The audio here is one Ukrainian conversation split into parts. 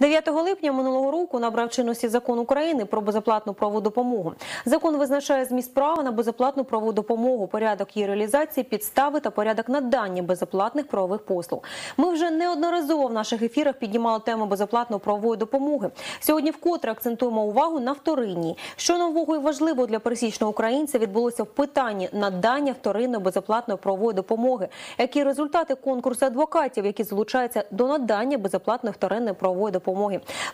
9 липня минулого року набрав чинності закон України про безоплатну правову допомогу. Закон визначає зміст права на безоплатну правову допомогу, порядок її реалізації, підстави та порядок надання безоплатних правових послуг. Ми вже неодноразово в наших ефірах піднімали тему безоплатної правової допомоги. Сьогодні вкотре акцентуємо увагу на вторинній. Що нового і важливого для пересічного українця відбулося в питанні надання вторинної безоплатної правової допомоги. Які результати конкурсу адвокатів, які залучаються до надання безоплатної вторинної правової допомоги?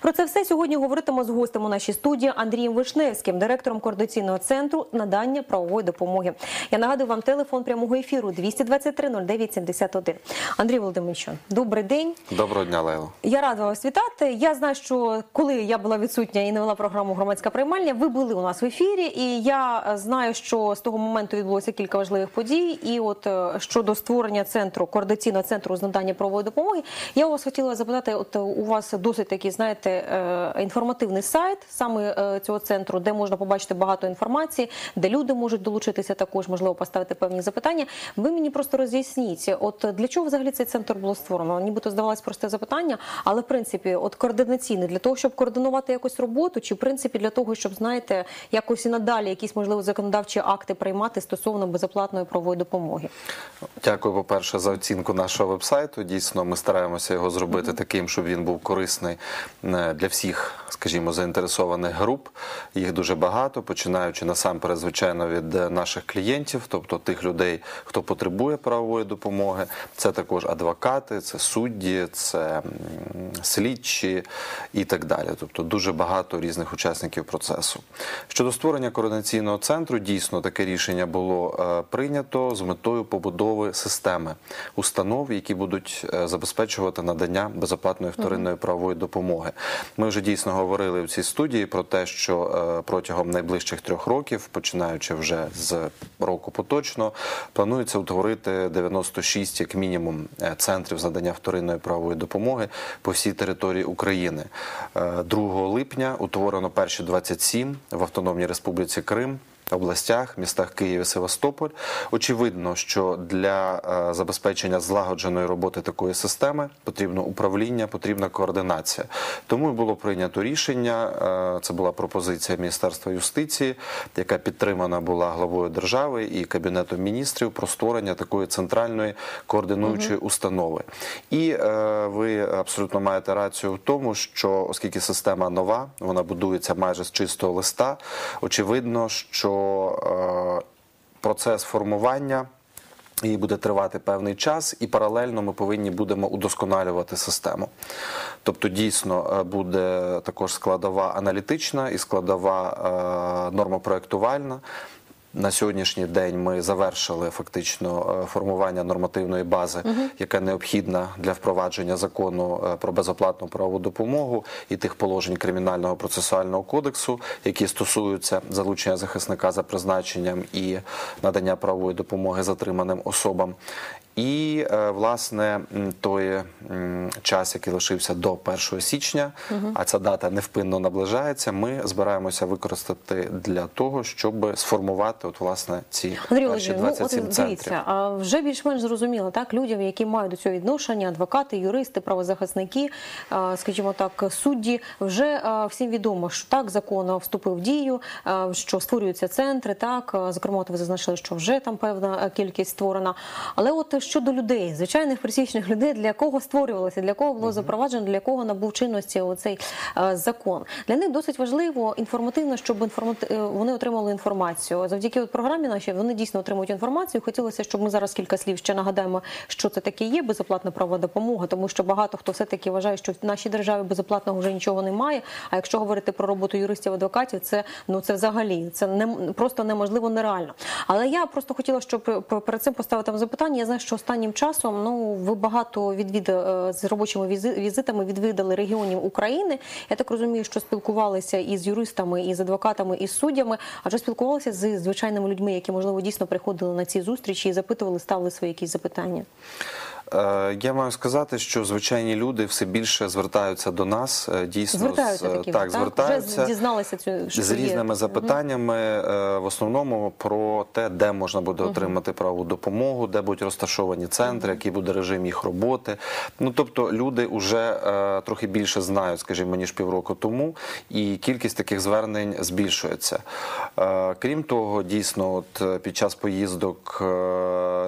Про це все сьогодні говоритимо з гостем у нашій студії Андрієм Вишневським, директором координаційного центру надання правової допомоги. Я нагадую вам телефон прямого ефіру 223 09 71. Андрій Володимирович, добрий день. Доброго дня, Лейло. Я рада вас вітати. Я знаю, що коли я була відсутня і не вела програму громадська приймальня, ви були у нас в ефірі, і я знаю, що з того моменту відбулося кілька важливих подій. І от е, щодо створення центру координаційного центру з надання правової допомоги, я у вас хотіла запитати. От у вас досить такий, знаєте, е, інформативний сайт саме е, цього центру, де можна побачити багато інформації, де люди можуть долучитися, також можливо поставити певні запитання. Ви мені просто роз'ясніть, от для чого взагалі цей центр було створено? Нібито здавалось просте запитання, але в принципі, от координаційний для того, щоб координувати якусь роботу, чи в принципі для того, щоб знаєте, якось і надалі якісь можливо законодавчі акти приймати стосовно безоплатної правової допомоги. Дякую, по-перше, за оцінку нашого вебсайту. Дійсно, ми стараємося його зробити mm -hmm. таким, щоб він був корисний е, для всіх, скажімо, заінтересованих груп. Їх дуже багато, починаючи насамперед, звичайно, від е, наших клієнтів, тобто тих людей, хто потребує правової допомоги. Це також адвокати, це судді, це слідчі і так далі. Тобто дуже багато різних учасників процесу. Щодо створення координаційного центру, дійсно таке рішення було е, прийнято з метою побудови системи установ, які будуть забезпечувати надання безоплатної вторинної правової допомоги. Ми вже дійсно говорили в цій студії про те, що е, протягом найближчих трьох років, починаючи вже з року поточно, планується утворити 96 як мінімум центрів з надання вторинної правової допомоги по всій території України. 2 липня утворено перші 27 в Автономній Республіці Крим областях, містах Київ і Севастополь. Очевидно, що для е, забезпечення злагодженої роботи такої системи потрібно управління, потрібна координація. Тому і було прийнято рішення. Е, це була пропозиція Міністерства юстиції, яка підтримана була главою держави і кабінетом міністрів про створення такої центральної координуючої угу. установи. І е, ви абсолютно маєте рацію в тому, що оскільки система нова, вона будується майже з чистого листа. Очевидно, що Е, процес формування її буде тривати певний час, і паралельно ми повинні будемо удосконалювати систему. Тобто, дійсно е, буде також складова аналітична і складова е, нормопроектувальна. На сьогоднішній день ми завершили фактично е, формування нормативної бази, угу. яка необхідна для впровадження закону е, про безоплатну правову допомогу і тих положень кримінального процесуального кодексу, які стосуються залучення захисника за призначенням і надання правової допомоги затриманим особам. І е, власне той час, який лишився до 1 січня, угу. а ця дата невпинно наближається. Ми збираємося використати для того, щоб сформувати от власне ці Андрій перші 27 ну, от, дивіться, а вже більш-менш зрозуміло, так людям, які мають до цього відношення, адвокати, юристи, правозахисники, скажімо так, судді, вже всім відомо, що так закон вступив в дію, що створюються центри. Так зокрема, ви зазначили, що вже там певна кількість створена, але от щодо людей, звичайних пересічних людей, для кого створювалося, для кого було запроваджено, для кого набув чинності оцей е, закон. Для них досить важливо інформативно, щоб інформати... Е, вони отримали інформацію. Завдяки от програмі нашій вони дійсно отримують інформацію. Хотілося, щоб ми зараз кілька слів ще нагадаємо, що це таке є безоплатна права допомога, тому що багато хто все таки вважає, що в нашій державі безоплатного вже нічого немає. А якщо говорити про роботу юристів адвокатів, це ну це взагалі це не просто неможливо нереально. Але я просто хотіла, щоб перед цим поставити вам запитання. Я знаю, що останнім часом ну ви багато відвід е, з робочими візитами відвідали регіонів України. Я так розумію, що спілкувалися із юристами, і з адвокатами, із суддями, адже спілкувалися з звичайними людьми, які можливо дійсно приходили на ці зустрічі і запитували, ставили свої якісь запитання. Е, Я маю сказати, що звичайні люди все більше звертаються до нас. е, Дійсно, Звертаються такі, так, звертаються Вже дізналися цю що з є. різними запитаннями, е, в основному про те, де можна буде отримати правову допомогу, де будуть розташовані центри, який буде режим їх роботи. Ну тобто люди вже е, трохи більше знають, скажімо, ніж півроку тому, і кількість таких звернень збільшується. Е, Крім того, дійсно, от е, під час поїздок е,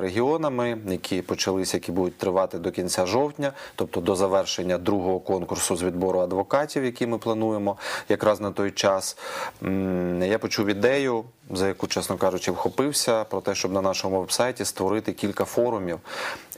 регіонами, які почалися, які будуть тривати до кінця жовтня, тобто до завершення другого конкурсу з відбору адвокатів, який ми плануємо якраз на той час, я почув ідею. За яку, чесно кажучи, вхопився про те, щоб на нашому вебсайті створити кілька форумів,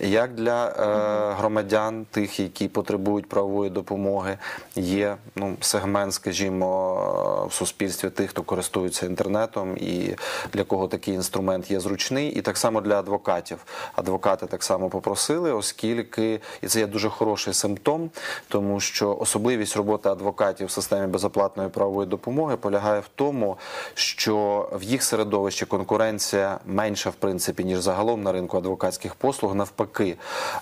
як для е, громадян, тих, які потребують правової допомоги, є ну сегмент, скажімо, в суспільстві тих, хто користується інтернетом, і для кого такий інструмент є зручний, і так само для адвокатів. Адвокати так само попросили, оскільки і це є дуже хороший симптом, тому що особливість роботи адвокатів в системі безоплатної правової допомоги полягає в тому, що в їх середовищі конкуренція менша в принципі ніж загалом на ринку адвокатських послуг. Навпаки,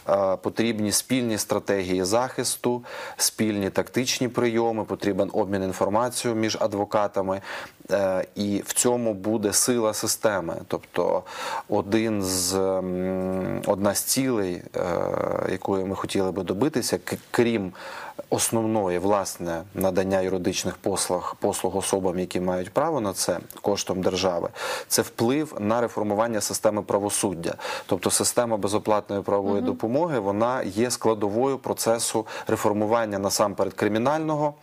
е, потрібні спільні стратегії захисту, спільні тактичні прийоми, потрібен обмін інформацією між адвокатами. Е, І в цьому буде сила системи. Тобто, один з одна з цілей, е, якої ми хотіли би добитися, крім основної власне надання юридичних послуг послуг особам, які мають право на це коштом держави, це вплив на реформування системи правосуддя. Тобто, система безоплатної правової допомоги вона є складовою процесу реформування насамперед кримінального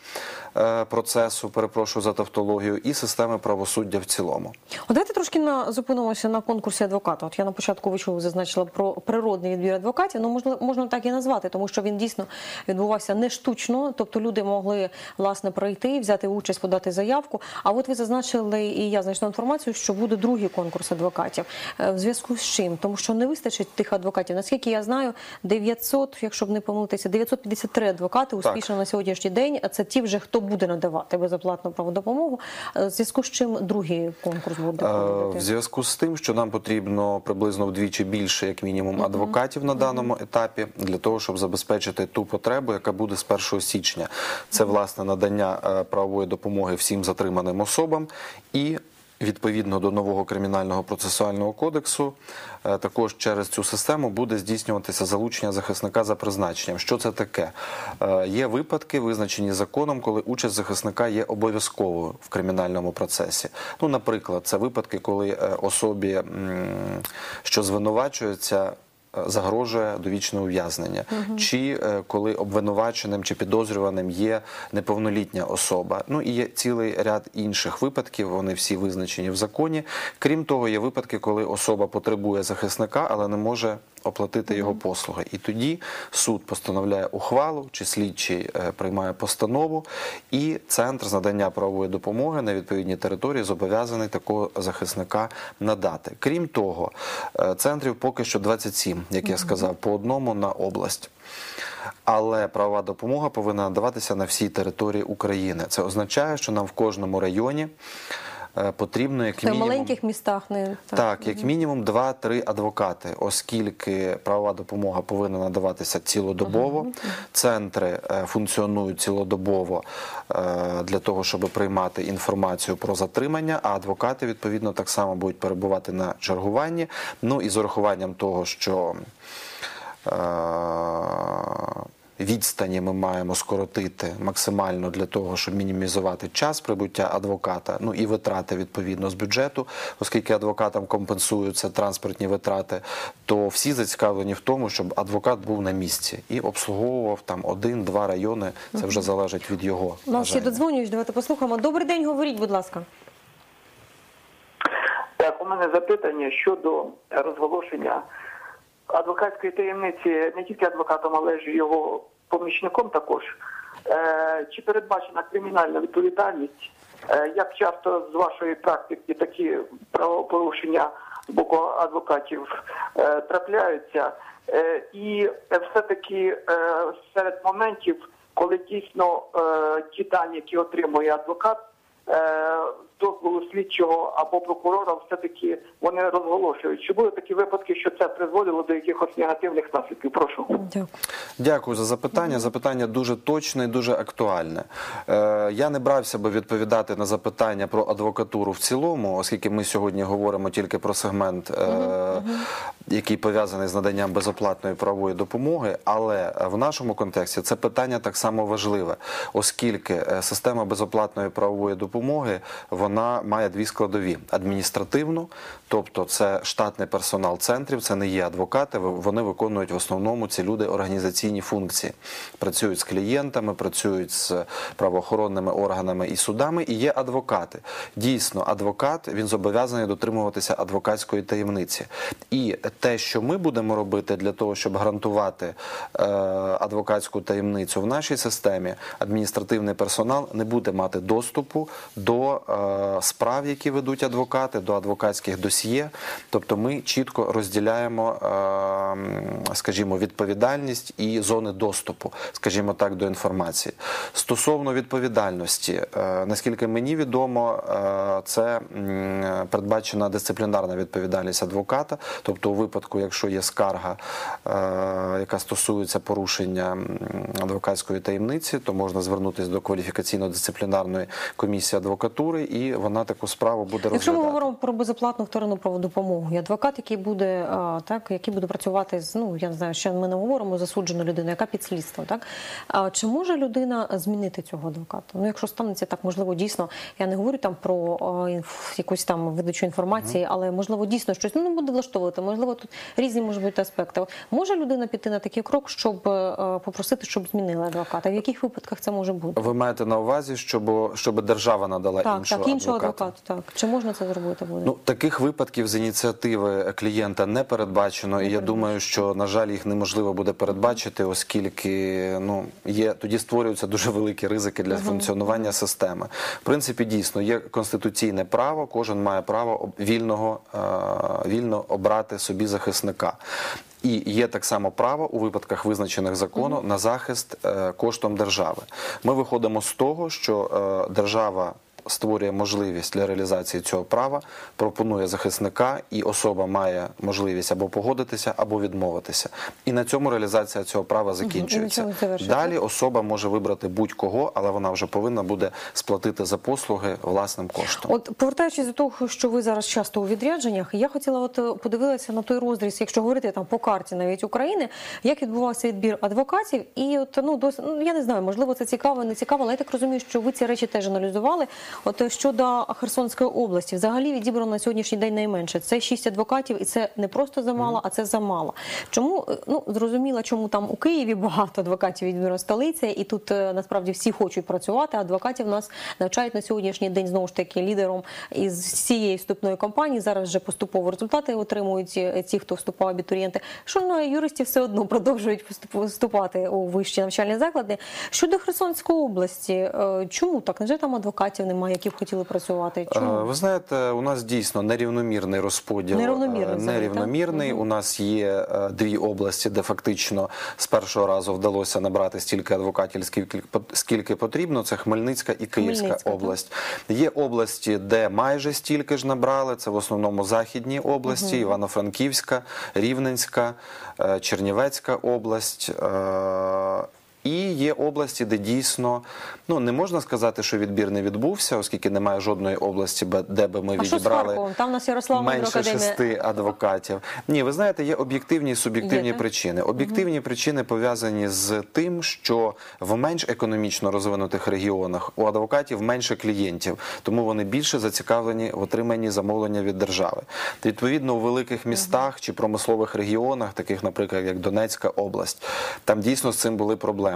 процесу, перепрошую за тавтологію, і системи правосуддя в цілому. От давайте трошки на зупинимося на конкурсі адвоката. От я на початку ви чули, зазначила про природний відбір адвокатів. Ну можна можна так і назвати, тому що він дійсно відбувався не штучно, тобто люди могли власне пройти, взяти участь, подати заявку. А от ви зазначили, і я знайшла інформацію, що буде другий конкурс адвокатів. Е, В зв'язку з чим? Тому що не вистачить тих адвокатів. Наскільки я знаю, 900, якщо б не помилитися, 953 адвокати успішно на сьогоднішній день. А це ті вже хто буде надавати безоплатну праводопомогу. допомогу. В зв'язку з чим другий конкурс буде Е. В зв'язку з тим, що нам потрібно приблизно вдвічі більше, як мінімум, адвокатів на даному етапі, для того, щоб забезпечити ту потребу, яка буде з 1 січня. Це власне надання е, правової допомоги всім затриманим особам і. Відповідно до нового кримінального процесуального кодексу, е, також через цю систему буде здійснюватися залучення захисника за призначенням. Що це таке? Е, Є випадки, визначені законом, коли участь захисника є обов'язковою в кримінальному процесі. Ну, наприклад, це випадки, коли е, особі, що звинувачується. Загрожує довічне ув'язнення, чи е, коли обвинуваченим чи підозрюваним є неповнолітня особа. Ну і є цілий ряд інших випадків. Вони всі визначені в законі. Крім того, є випадки, коли особа потребує захисника, але не може оплатити його послуги. І тоді суд постановляє ухвалу, чи слідчий е, приймає постанову, і центр з надання правової допомоги на відповідній території зобов'язаний такого захисника надати. Крім того, е, центрів поки що 27, як я сказав, по одному на область. Але правова допомога повинна надаватися на всій території України. Це означає, що нам в кожному районі потрібно як в мінімум маленьких містах не так, як мінімум 2-3 адвокати, оскільки правова допомога повинна надаватися цілодобово. Центри е, функціонують цілодобово е, для того, щоб приймати інформацію про затримання, а адвокати відповідно так само будуть перебувати на чергуванні. Ну і з урахуванням того, що е, відстані ми маємо скоротити максимально для того, щоб мінімізувати час прибуття адвоката, ну і витрати відповідно з бюджету, оскільки адвокатам компенсуються транспортні витрати, то всі зацікавлені в тому, щоб адвокат був на місці і обслуговував там один-два райони. Це вже залежить від його. У нас ще додзвонюють, давайте послухаємо. Добрий день, говоріть, будь ласка. Так, у мене запитання щодо розголошення адвокатської таємниці не тільки адвокатом, але ж його помічником також. Е, чи передбачена кримінальна відповідальність? Е, як часто з вашої практики такі правопорушення з боку адвокатів е, трапляються? І все-таки серед моментів, коли дійсно ті дані, які отримує адвокат, дозволу слідчого або прокурора все-таки вони розголошують. Чи були такі випадки, що це призводило до якихось негативних наслідків? Прошу. Дякую. Дякую за запитання. Запитання дуже точне і дуже актуальне. Е, я не брався би відповідати на запитання про адвокатуру в цілому, оскільки ми сьогодні говоримо тільки про сегмент, е, який пов'язаний з наданням безоплатної правової допомоги. Але в нашому контексті це питання так само важливе, оскільки е, система безоплатної правової допомоги вона має дві складові: адміністративну, тобто це штатний персонал центрів, це не є адвокати. Вони виконують в основному ці люди організаційні функції, працюють з клієнтами, працюють з правоохоронними органами і судами. І є адвокати. Дійсно, адвокат він зобов'язаний дотримуватися адвокатської таємниці. І те, що ми будемо робити для того, щоб гарантувати е, адвокатську таємницю в нашій системі, адміністративний персонал не буде мати доступу до е, справ, які ведуть адвокати, до адвокатських досьє. Тобто, ми чітко розділяємо, е, скажімо, відповідальність і зони доступу, скажімо так, до інформації. Стосовно відповідальності, е, наскільки мені відомо, е, це передбачена дисциплінарна відповідальність адвоката, тобто у випадку, якщо є скарга, яка стосується порушення адвокатської таємниці, то можна звернутися до кваліфікаційно-дисциплінарної комісії адвокатури, і вона таку справу буде Якщо ми говоримо про безоплатну вторинну правову допомогу, і адвокат, який буде так, який буде працювати з ну я не знаю, ще ми не говоримо засуджену людину, яка під слідством, так чи може людина змінити цього адвоката? Ну, якщо станеться так, можливо, дійсно, я не говорю там про якусь там видачу інформації, але можливо дійсно щось ну, не буде влаштовувати. Можливо, тут різні можуть бути аспекти. Може людина піти на такий крок, щоб попросити, щоб змінили адвоката? В яких випадках це може бути? Ви маєте на увазі, щоб, щоб держава надала Так, іншого так, іншого адвоката? Так чи можна це зробити буде? Ну таких випадків з ініціативи клієнта не передбачено, і я думаю, що на жаль їх неможливо буде передбачити, оскільки ну є тоді створюються дуже великі ризики для функціонування системи. В принципі, дійсно є конституційне право. Кожен має право вільного е, вільно обрати собі захисника. І є так само право у випадках визначених законом на захист е, коштом держави. Ми виходимо з того, що е, держава створює можливість для реалізації цього права, пропонує захисника, і особа має можливість або погодитися, або відмовитися. І на цьому реалізація цього права закінчується. Далі особа може вибрати будь-кого, але вона вже повинна буде сплатити за послуги власним коштом. От повертаючись до того, що ви зараз часто у відрядженнях, я хотіла от е, подивилася на той розріз, якщо говорити там по карті навіть України, як відбувався відбір адвокатів, і от ну дос, ну я не знаю, можливо, це цікаво, не цікаво, але я так розумію, що ви ці речі теж аналізували. От е, щодо Херсонської області, взагалі відібрано на сьогоднішній день найменше. Це шість адвокатів, і це не просто замало, а це замало. Чому е, ну зрозуміло, чому там у Києві багато адвокатів відбірно столиця, і тут е, насправді всі хочуть працювати. Адвокатів нас навчають на сьогоднішній день знову ж таки лідером із цієї вступної кампанії. Зараз вже поступово результати отримують ті, хто вступав абітурієнти. Що ну, юристи все одно продовжують вступати у вищі навчальні заклади. Щодо Херсонської області, чому так? Невже там адвокатів немає, які б хотіли працювати? Е, Чому? Ви знаєте, у нас дійсно нерівномірний розподіл. Нерівномірний е, нерівномірний. У нас є е, дві області, де фактично з першого разу вдалося набрати стільки адвокатів, скільки потрібно. Це Хмельницька і Київська Хмельницька, так. область. Є області, де майже стільки ж набрали. Це в основному західні області: Івано-Франківська, Рівненська, Чернівецька область. І є області, де дійсно ну не можна сказати, що відбір не відбувся, оскільки немає жодної області, де би ми А що з відібрали Там нас Ярослав менше шести адвокатів. Ні, ви знаєте, є об'єктивні і суб'єктивні Є, причини. Об'єктивні причини пов'язані з тим, що в менш економічно розвинутих регіонах у адвокатів менше клієнтів, тому вони більше зацікавлені в отриманні замовлення від держави. Відповідно, у великих містах чи промислових регіонах, таких, наприклад, як Донецька область, там дійсно з цим були проблеми.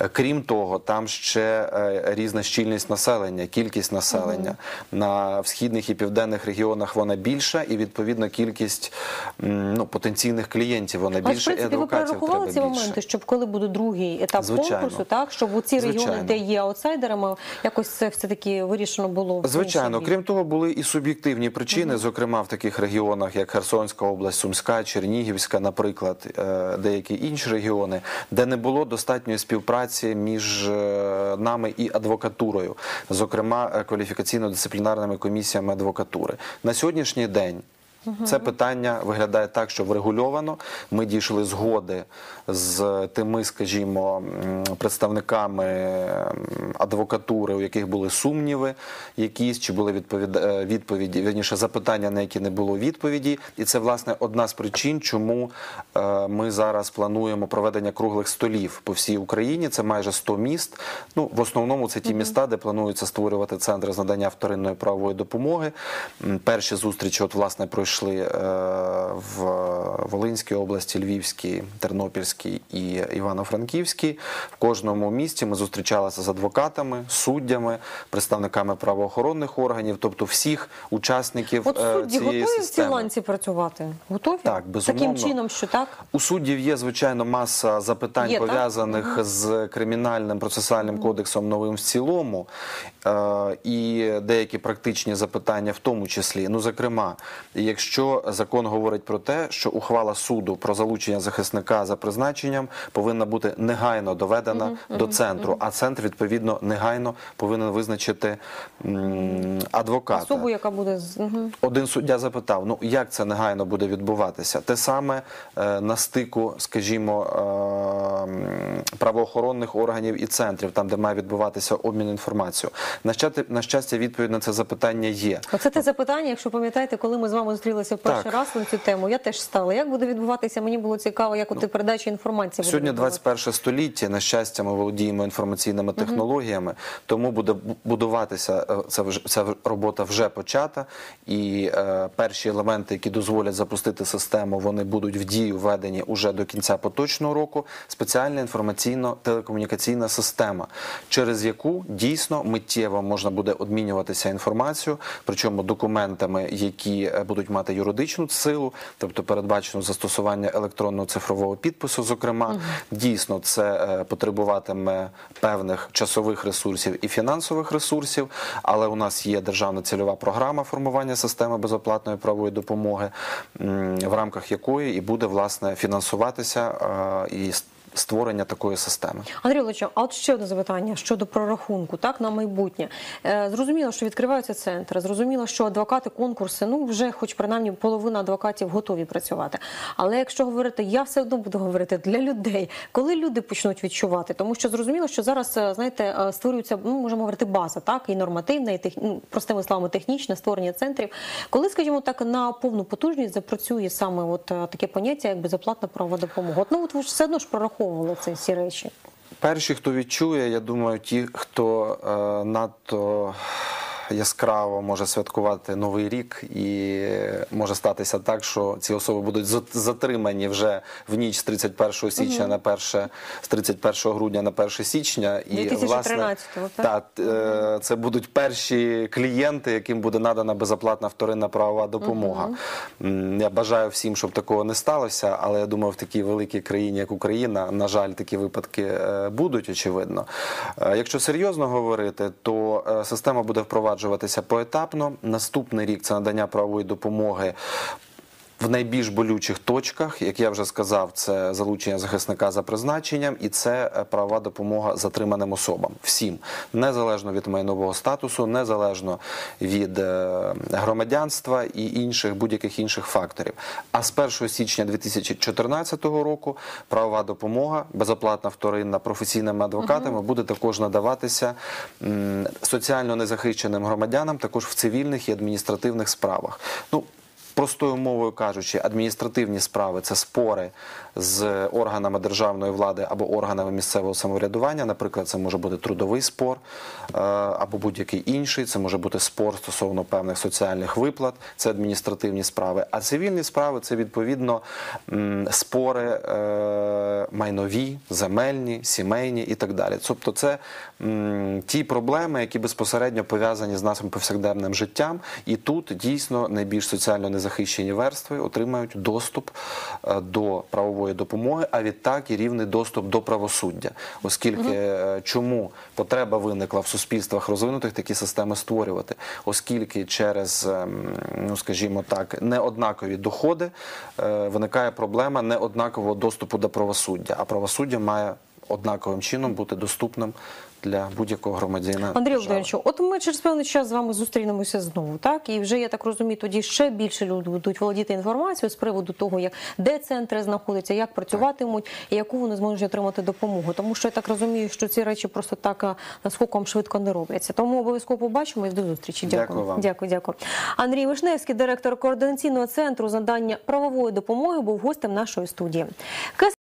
Е, Крім того, там ще е, різна щільність населення, кількість населення. На в східних і південних регіонах вона більша, і відповідно кількість ну, потенційних клієнтів вона Але, в принципі, ви перерахували ці більше. моменти, щоб коли буде другий етап Звичайно. конкурсу, так щоб у ці регіони, де є аутсайдерами, якось це все таки вирішено було Звичайно, крім того, були і суб'єктивні причини, зокрема в таких регіонах, як Херсонська область, Сумська, Чернігівська, наприклад, е, деякі інші регіони, де не було достатньо достатньої співпраці між е, нами і адвокатурою, зокрема е, кваліфікаційно-дисциплінарними комісіями адвокатури. На сьогоднішній день. Це питання виглядає так, що врегульовано. Ми дійшли згоди з тими, скажімо, представниками адвокатури, у яких були сумніви, якісь чи були відповід... е, відповіді, вірніше запитання, на які не було відповіді. І це власне одна з причин, чому е, ми зараз плануємо проведення круглих столів по всій Україні. Це майже 100 міст. Ну в основному це ті міста, де планується створювати центри з надання вторинної правової допомоги. Перші зустрічі, от власне, пройшли е, в Волинській області, Львівській, Тернопільській і Івано-Франківській. В кожному місті ми зустрічалися з адвокатами, суддями, представниками правоохоронних органів, тобто всіх учасників От е, судді цієї готові в цій ланці працювати? Готові? Так, безумовно. Таким чином, що так? У суддів є звичайно маса запитань пов'язаних з кримінальним процесуальним кодексом новим в цілому, е, і деякі практичні запитання в тому числі. Ну, зокрема, якщо закон говорить про те, що ухвала суду про залучення захисника за призначенням повинна бути негайно доведена до центру, а центр відповідно негайно повинен визначити м, адвоката. Особу, яка буде з. Один суддя запитав: ну як це негайно буде відбуватися? Те саме е, на стику, скажімо, е, правоохоронних органів і центрів, там де має відбуватися обмін інформацією. На щастя, на щастя, відповідь на це запитання є. Оце те запитання, якщо пам'ятаєте, коли ми з вами зустрілися в перший Так. раз на цю тему, я теж стала. Як буде відбуватися? Мені було цікаво, як от і передача інформації Сьогодні відбуватися. 21 століття. На щастя, ми володіємо інформаційними технологіями, тому буде будуватися е, ця ця робота вже почата. І е, перші елементи, які дозволять запустити систему, вони будуть в дію введені уже до кінця поточного року. Спеціальна інформаційно-телекомунікаційна система, через яку дійсно миттєво можна буде обмінюватися інформацією, причому документами, які е, будуть мати юридичну силу, тобто передбачено застосування електронного цифрового підпису. Зокрема, дійсно це е, потребуватиме певних часових ресурсів і фінансових ресурсів. Але у нас є державна цільова програма формування системи безоплатної правової допомоги, в рамках якої і буде власне фінансуватися е, і створення такої системи. Андрій Олечо, а от ще одне запитання щодо прорахунку, так на майбутнє. Е, зрозуміло, що відкриваються центри. Зрозуміло, що адвокати конкурси, ну вже, хоч принаймні, половина адвокатів готові працювати. Але якщо говорити, я все одно буду говорити для людей, коли люди почнуть відчувати, тому що зрозуміло, що зараз е, знаєте, е, створюється, ну можемо говорити, база, так і нормативна, і тех... ну, простими словами, технічне створення центрів. Коли, скажімо так, на повну потужність запрацює саме от таке поняття, як безоплатна правова допомога. От, ну от ви ж все одно ж прораховували ці всі речі. Перші, хто відчує, я думаю, ті, хто е, надто яскраво може святкувати новий рік, і може статися так, що ці особи будуть за- затримані вже в ніч з 31 січня на перше, з 31 грудня на 1 січня. І 2013-го, так? та, е, це будуть перші клієнти, яким буде надана безоплатна вторинна правова допомога. М, Я бажаю всім, щоб такого не сталося, але я думаю, в такій великій країні, як Україна, на жаль, такі випадки е, будуть, очевидно. Е, Якщо серйозно говорити, то система буде впроваджуватися поетапно. Наступний рік це надання правової допомоги. В найбільш болючих точках, як я вже сказав, це залучення захисника за призначенням, і це е, правова допомога затриманим особам. Всім незалежно від майнового статусу, незалежно від е, громадянства і інших будь-яких інших факторів. А з 1 січня 2014 року правова допомога, безоплатна вторинна професійними адвокатами буде також надаватися соціально незахищеним громадянам, також в цивільних і адміністративних справах. Ну Простою мовою кажучи, адміністративні справи це спори з органами державної влади або органами місцевого самоврядування. Наприклад, це може бути трудовий спор е, або будь-який інший. Це може бути спор стосовно певних соціальних виплат. Це адміністративні справи. А цивільні справи це відповідно спори е, майнові, земельні, сімейні і так далі. Тобто, це ті проблеми, які безпосередньо пов'язані з нашим повсякденним життям, і тут дійсно найбільш соціально незахищені верстви отримають доступ е, до правової допомоги, а відтак і рівний доступ до правосуддя, оскільки угу. чому потреба виникла в суспільствах розвинутих такі системи створювати, оскільки через, ем, ну скажімо так, неоднакові доходи е, виникає проблема неоднакового доступу до правосуддя, а правосуддя має однаковим чином бути доступним для будь-якого громадянина. Андрій. Володимировичу, от ми через певний час з вами зустрінемося знову, так? І вже я так розумію, тоді ще більше люди будуть володіти інформацією з приводу того, як де центри знаходяться, як працюватимуть і яку вони зможуть отримати допомогу. Тому що я так розумію, що ці речі просто так а, наскоком швидко не робляться. Тому обов'язково побачимо і до зустрічі. Дякую. Дякую вам. Дякую, дякую. Андрій Вишневський, директор координаційного центру з надання правової допомоги, був гостем нашої студії.